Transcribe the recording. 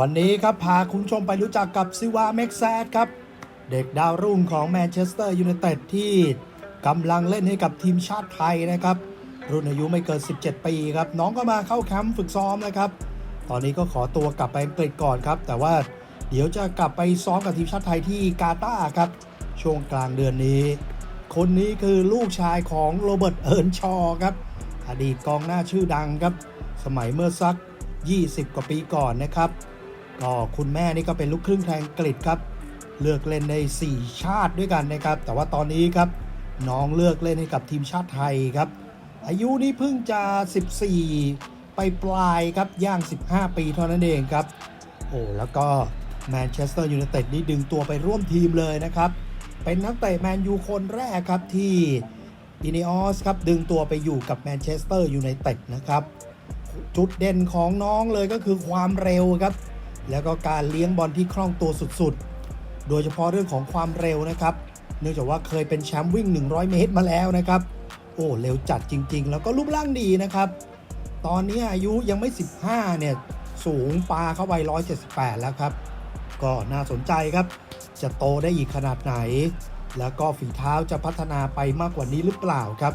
วันนี้ครับพาคุณผู้ชมไปรู้จักกับซิวาเม็กแซดครับ เด็กดาวรุ่งของแมนเชสเตอร์ยูไนเต็ดที่กำลังเล่นให้กับทีมชาติไทยนะครับ รุ่นอายุไม่เกิน 17 ปีครับ น้องก็มาเข้าแคมป์ฝึกซ้อมนะครับ ตอนนี้ก็ขอตัวกลับไปอังกฤษก่อนครับ แต่ว่าเดี๋ยวจะกลับไปซ้อมกับทีมชาติไทยที่กาตาร์ครับ ช่วงกลางเดือนนี้ คนนี้คือลูกชายของโรเบิร์ตเอิร์นชอครับอดีตกองหน้าชื่อดังครับ สมัยเมื่อสัก 20 กว่าปีก่อนนะครับ ก็คุณแม่นี่ก็เป็นลูกครึ่งไทยอังกฤษครับ เลือกเล่นใน 4 ชาติด้วยกันนะครับ แต่ว่าตอนนี้ครับน้องเลือกเล่นให้กับทีมชาติไทยครับ อายุนี่เพิ่งจะ 14 ไปปลายครับย่าง 15 ปีเท่านั้นเองครับ โอ้แล้วก็แมนเชสเตอร์ยูไนเต็ดนี่ดึงตัวไปร่วมทีมเลยนะครับ เป็นนักเตะแมนยูคนแรกครับที่อินิออสครับดึงตัวไปอยู่กับแมนเชสเตอร์ยูไนเต็ดนะครับ จุดเด่นของน้องเลยก็คือความเร็วครับ แล้วก็การเลี้ยงบอลที่คล่องตัวสุดๆ โดยเฉพาะเรื่องของความเร็วนะครับ เนื่องจากว่าเคยเป็นแชมป์วิ่ง 100 เมตรมาแล้วนะครับ โอ้เร็วจัดจริง ๆ แล้วก็รูปร่างดีนะครับ ตอนนี้อายุยังไม่ 15 เนี่ย สูงปลาเข้าไป 178 แล้วครับ ก็น่าสนใจครับ จะโตได้อีกขนาดไหน แล้วก็ฝีเท้าจะพัฒนาไปมากกว่านี้หรือเปล่าครับ